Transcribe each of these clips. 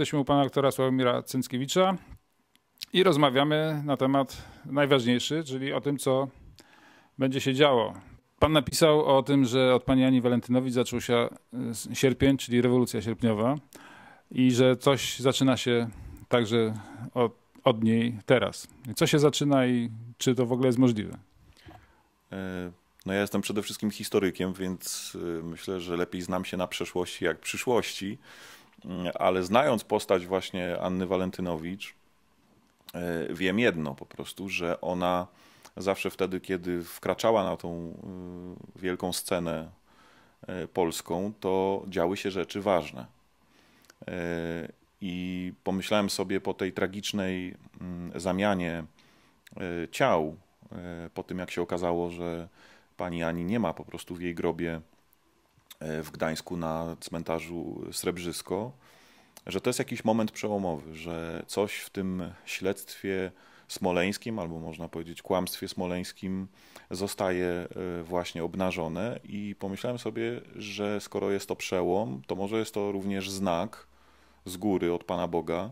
Jesteśmy u pana doktora Sławomira Cęckiewicza i rozmawiamy na temat najważniejszy, czyli o tym, co będzie się działo. Pan napisał o tym, że od pani Ani Walentynowicz zaczął się e, sierpień, czyli rewolucja sierpniowa i że coś zaczyna się także od, od niej teraz. Co się zaczyna i czy to w ogóle jest możliwe? E, no ja jestem przede wszystkim historykiem, więc e, myślę, że lepiej znam się na przeszłości jak przyszłości, ale znając postać właśnie Anny Walentynowicz, wiem jedno po prostu, że ona zawsze wtedy, kiedy wkraczała na tą y, wielką scenę y, polską, to działy się rzeczy ważne. I pomyślałem sobie po tej tragicznej mm, zamianie ciał, po tym jak się okazało, że pani Ani nie ma po prostu w jej grobie w Gdańsku na cmentarzu Srebrzysko, że to jest jakiś moment przełomowy, że coś w tym śledztwie smoleńskim, albo można powiedzieć kłamstwie smoleńskim, zostaje e, właśnie obnażone. I pomyślałem sobie, że skoro jest to przełom, to może jest to również znak z góry od Pana Boga,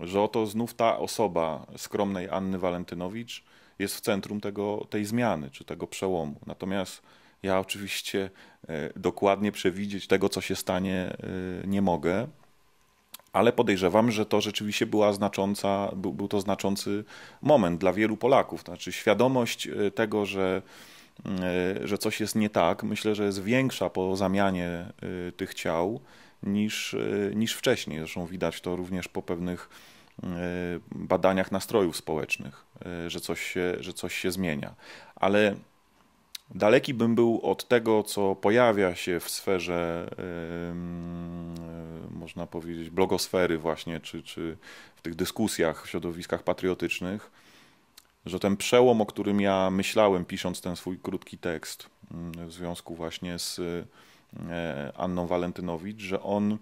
że oto znów ta osoba skromnej Anny Walentynowicz jest w centrum tego, tej zmiany czy tego przełomu. Natomiast ja oczywiście e, dokładnie przewidzieć tego, co się stanie, e, nie mogę ale podejrzewam, że to rzeczywiście była znacząca, był, był to znaczący moment dla wielu Polaków. Znaczy świadomość e, tego, że, e, że coś jest nie tak, myślę, że jest większa po zamianie tych ciał niż, niż wcześniej. Zresztą widać to również po pewnych badaniach nastrojów społecznych, że coś się, że coś się zmienia. Ale Daleki bym był od tego, co pojawia się w sferze, yy, można powiedzieć, blogosfery właśnie, czy, czy w tych dyskusjach w środowiskach patriotycznych, że ten przełom, o którym ja myślałem, pisząc ten swój krótki tekst w związku właśnie z e, Anną Walentynowicz, że on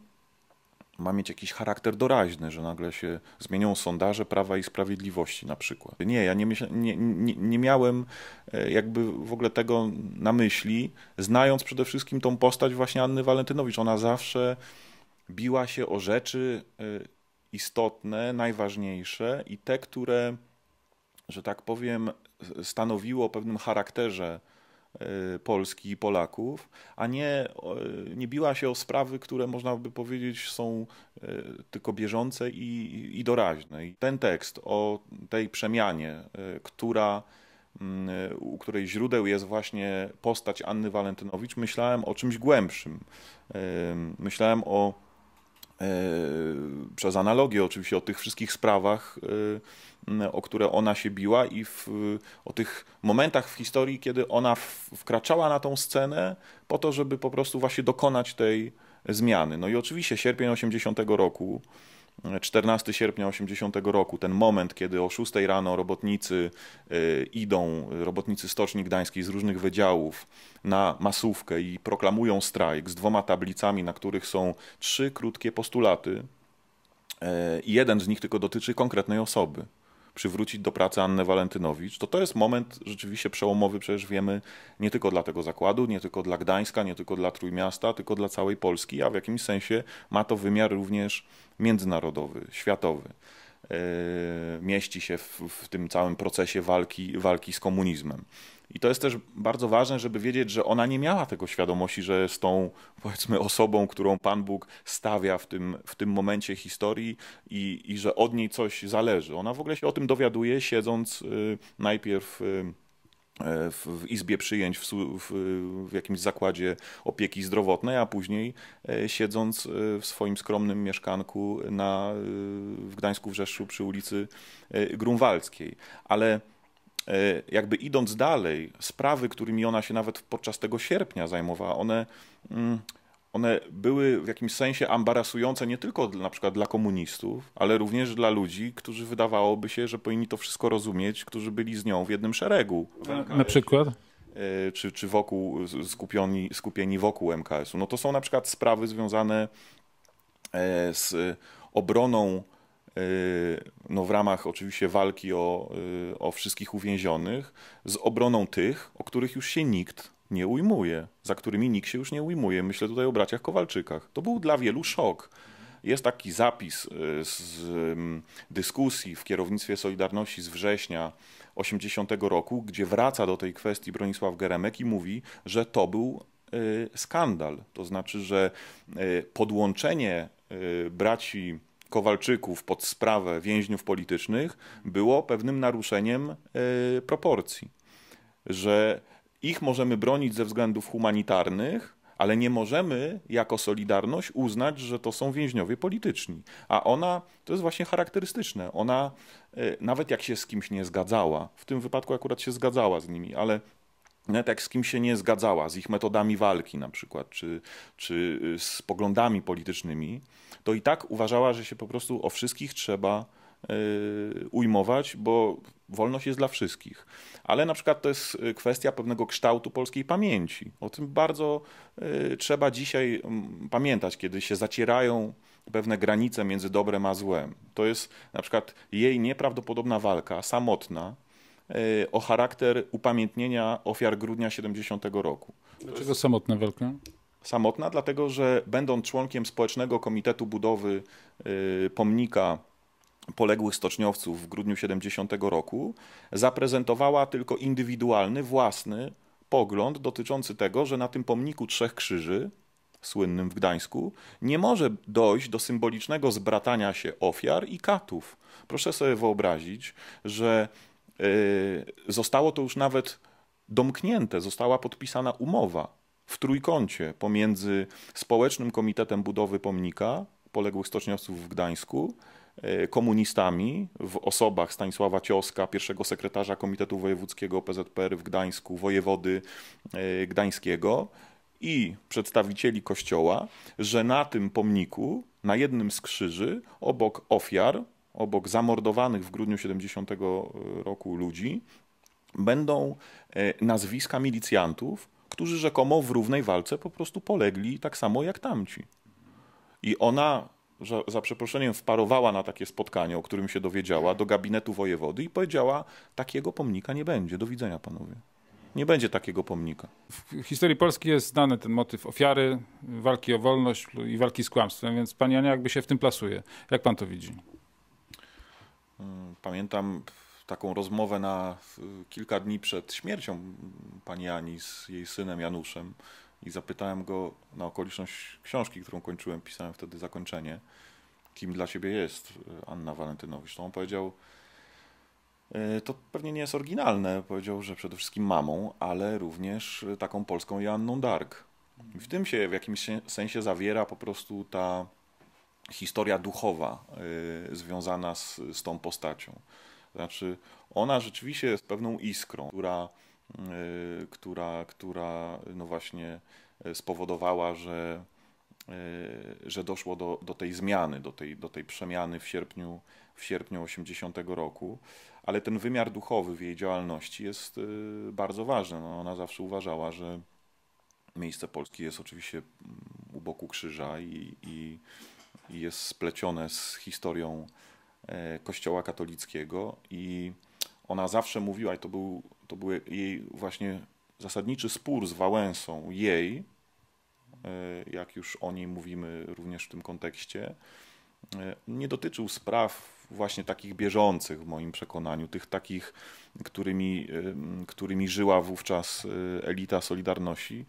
ma mieć jakiś charakter doraźny, że nagle się zmienią sondaże Prawa i Sprawiedliwości na przykład. Nie, ja nie, myśla, nie, nie, nie, miałem e, jakby w ogóle tego na myśli, znając przede wszystkim tą postać właśnie Anny Walentynowicz. Ona zawsze biła się o rzeczy e, istotne, najważniejsze i te, które, że tak powiem, stanowiło o pewnym charakterze Polski i Polaków, a nie, nie biła się o sprawy, które można by powiedzieć są y, tylko bieżące i, i doraźne. I ten tekst o tej przemianie, y, która mm, u której źródeł jest właśnie postać Anny Walentynowicz, myślałem o czymś głębszym. Myślałem o przez analogię oczywiście o tych wszystkich sprawach, o które ona się biła i w, o tych momentach w historii, kiedy ona wkraczała na tą scenę po to, żeby po prostu właśnie dokonać tej zmiany. No i oczywiście sierpień 80 roku 14 sierpnia 80 roku, ten moment, kiedy o 6 rano robotnicy y, idą, robotnicy Stoczni Gdańskiej z różnych wydziałów na masówkę i proklamują strajk z dwoma tablicami, na których są trzy krótkie postulaty. Y, I jeden z nich tylko dotyczy konkretnej osoby przywrócić do pracy Annę Walentynowicz, to to jest moment rzeczywiście przełomowy, przecież wiemy, nie tylko dla tego zakładu, nie tylko dla Gdańska, nie tylko dla Trójmiasta, tylko dla całej Polski, a w jakimś sensie ma to wymiar również międzynarodowy, światowy. E, mieści się w, w tym całym procesie walki, walki z komunizmem. I to jest też bardzo ważne, żeby wiedzieć, że ona nie miała tego świadomości, że jest tą, powiedzmy, osobą, którą Pan Bóg stawia w tym, w tym momencie historii i, i że od niej coś zależy. Ona w ogóle się o tym dowiaduje, siedząc y, najpierw. Y, w, w izbie przyjęć w, w, w, jakimś zakładzie opieki zdrowotnej, a później e, siedząc e, w swoim skromnym mieszkanku na, e, w Gdańsku w Rzeszu przy ulicy Grunwaldzkiej. Ale jakby idąc dalej, sprawy, którymi ona się nawet podczas tego sierpnia zajmowała, one mm, one były w jakimś sensie ambarasujące nie tylko na przykład dla komunistów, ale również dla ludzi, którzy wydawałoby się, że powinni to wszystko rozumieć, którzy byli z nią w jednym szeregu. Na przykład? E, czy, czy wokół, skupieni, skupieni wokół MKS-u. No to są na przykład sprawy związane e, z obroną e, no w ramach oczywiście walki o, o wszystkich uwięzionych, z obroną tych, o których już się nikt nie ujmuje, za którymi nikt się już nie ujmuje. Myślę tutaj o braciach Kowalczykach. To był dla wielu szok. jest taki zapis z dyskusji w kierownictwie Solidarności z września 80 roku, gdzie wraca do tej kwestii Bronisław Geremek i mówi, że to był skandal. To znaczy, że podłączenie braci Kowalczyków pod sprawę więźniów politycznych było pewnym naruszeniem proporcji. Że ich możemy bronić ze względów humanitarnych, ale nie możemy jako Solidarność uznać, że to są więźniowie polityczni. A ona, to jest właśnie charakterystyczne, ona e, nawet jak się z kimś nie zgadzała, w tym wypadku akurat się zgadzała z nimi, ale jak z kimś się nie zgadzała, z ich metodami walki na przykład, czy, czy z poglądami politycznymi, to i tak uważała, że się po prostu o wszystkich trzeba Y, ujmować, bo wolność jest dla wszystkich. Ale na przykład to jest y, kwestia pewnego kształtu polskiej pamięci. O tym bardzo y, trzeba dzisiaj mm, pamiętać, kiedy się zacierają pewne granice między dobrem a złem. To jest na przykład jej nieprawdopodobna walka, samotna, o charakter upamiętnienia ofiar grudnia 70 roku. Dlaczego samotna walka? Samotna, dlatego że będąc członkiem Społecznego Komitetu Budowy Pomnika poległych stoczniowców w grudniu 70 roku, zaprezentowała tylko indywidualny, własny pogląd dotyczący tego, że na tym pomniku Trzech Krzyży, słynnym w Gdańsku, nie może dojść do symbolicznego zbratania się ofiar i katów. Proszę sobie wyobrazić, że zostało to już nawet domknięte, została podpisana umowa w trójkącie pomiędzy Społecznym Komitetem Budowy Pomnika Poległych Stoczniowców w Gdańsku, E, komunistami w osobach Stanisława Cioska, pierwszego sekretarza Komitetu Wojewódzkiego PZPR w Gdańsku, wojewody e, gdańskiego i przedstawicieli kościoła, że na tym pomniku, na jednym z krzyży, obok ofiar, obok zamordowanych w grudniu 70 roku ludzi, będą e, nazwiska milicjantów, którzy rzekomo w równej walce po prostu polegli tak samo jak tamci. I ona że za przeproszeniem wparowała na takie spotkanie, o którym się dowiedziała, do gabinetu wojewody i powiedziała: Takiego pomnika nie będzie. Do widzenia, panowie. Nie będzie takiego pomnika. W historii Polski jest znany ten motyw ofiary, walki o wolność i walki z kłamstwem, więc pani Ania jakby się w tym plasuje. Jak pan to widzi? Pamiętam taką rozmowę na kilka dni przed śmiercią pani Ani z jej synem Januszem i zapytałem go na okoliczność książki, którą kończyłem, pisałem wtedy zakończenie, kim dla ciebie jest Anna Walentynowicz. To on powiedział, e, to pewnie nie jest oryginalne, powiedział, że przede wszystkim mamą, ale również taką polską Joanną Dark. W tym się w jakimś sensie zawiera po prostu ta historia duchowa y, związana z, z tą postacią. Znaczy, ona rzeczywiście jest pewną iskrą, która Y, która, która no właśnie y, spowodowała, że, y, że doszło do, do tej zmiany, do tej, do tej przemiany w sierpniu, w sierpniu 80 roku, ale ten wymiar duchowy w jej działalności jest bardzo ważny. No ona zawsze uważała, że miejsce Polski jest oczywiście mm, u boku krzyża i, i, jest splecione z historią e, Kościoła katolickiego i ona zawsze mówiła, i to był, to był jej właśnie zasadniczy spór z Wałęsą, jej, e, jak już o niej mówimy również w tym kontekście, e, nie dotyczył spraw właśnie takich bieżących w moim przekonaniu, tych takich, którymi, którymi żyła wówczas elita Solidarności,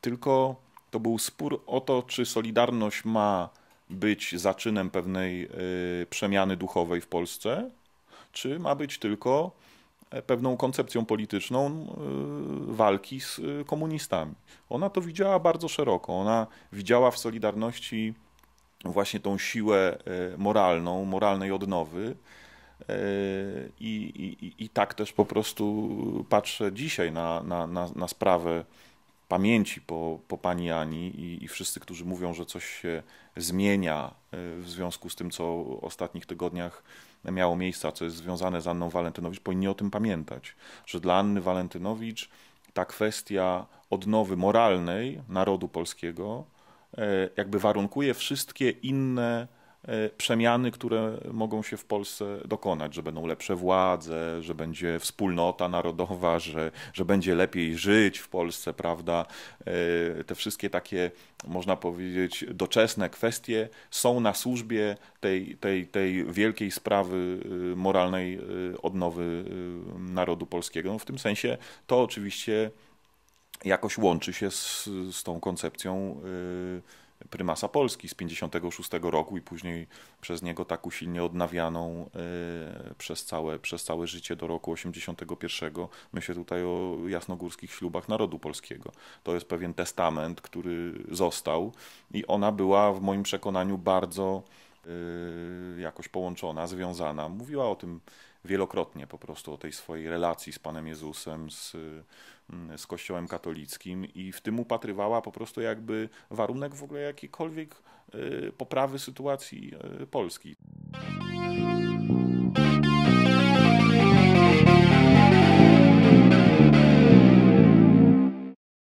tylko to był spór o to, czy Solidarność ma być zaczynem pewnej przemiany duchowej w Polsce, czy ma być tylko e, pewną koncepcją polityczną e, walki z e, komunistami. Ona to widziała bardzo szeroko. Ona widziała w Solidarności właśnie tą siłę moralną, moralnej odnowy. I, i, I tak też po prostu patrzę dzisiaj na, na, na, na sprawę pamięci po, po pani Ani i, i wszyscy, którzy mówią, że coś się zmienia w związku z tym, co w ostatnich tygodniach miało miejsce, a co jest związane z Anną Walentynowicz, powinni o tym pamiętać, że dla Anny Walentynowicz ta kwestia odnowy moralnej narodu polskiego e, jakby warunkuje wszystkie inne E, przemiany, które mogą się w Polsce dokonać, że będą lepsze władze, że będzie wspólnota narodowa, że, że będzie lepiej żyć w Polsce, prawda? E, te wszystkie takie, można powiedzieć, doczesne kwestie są na służbie tej, tej, tej wielkiej sprawy e, moralnej odnowy narodu polskiego. No w tym sensie to oczywiście jakoś łączy się z, z tą koncepcją prymasa Polski z 56 roku i później przez niego tak usilnie odnawianą e, przez całe, przez całe życie do roku 81. Myślę tutaj o jasnogórskich ślubach narodu polskiego. To jest pewien testament, który został i ona była w moim przekonaniu bardzo e, jakoś połączona, związana. Mówiła o tym wielokrotnie po prostu, o tej swojej relacji z Panem Jezusem, z Mm, z Kościołem katolickim i w tym upatrywała po prostu jakby warunek w ogóle jakiejkolwiek y, poprawy sytuacji y, Polski.